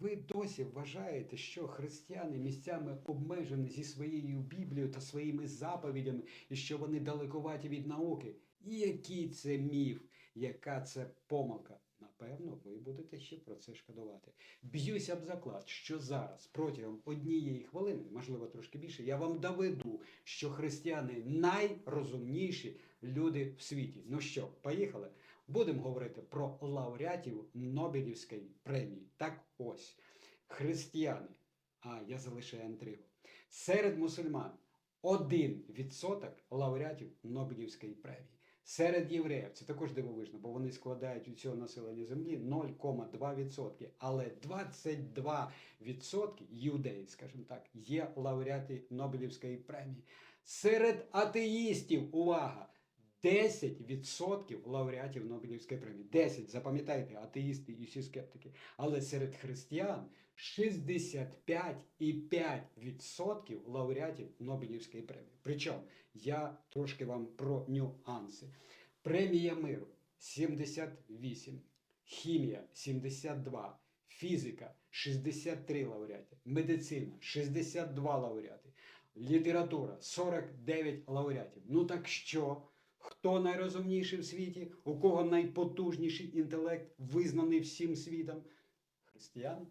Ви досі вважаєте, що християни місцями обмежені зі своєю Біблією та своїми заповідями, і що вони далекуваті від науки? Який це міф, яка це помилка? Напевно, ви будете ще про це шкодувати. Б'юся об заклад, що зараз протягом однієї хвилини, можливо трошки більше, я вам доведу, що християни найрозумніші люди в світі. Ну що, поїхали? Будемо говорити про лауреатів Нобелівської премії. Так ось, християни, а я залишаю інтригу, серед мусульман 1% лауреатів Нобелівської премії. Серед євреїв це також дивовижно, бо вони складають у цього населення землі 0,2%. Але 22% юдеїв, скажімо так, є лауреати Нобелівської премії. Серед атеїстів, увага! 10% лауреатів Нобелівської премії. 10, запам'ятайте, атеїсти і всі скептики. Але серед християн 65,5% лауреатів Нобелівської премії. Причому я трошки вам про нюанси. Премія миру 78, хімія 72, фізика 63 лауреати, медицина 62 лауреати, література 49 лауреатів. Ну так що? Хто найрозумніший в світі? У кого найпотужніший інтелект, визнаний всім світом? Християни?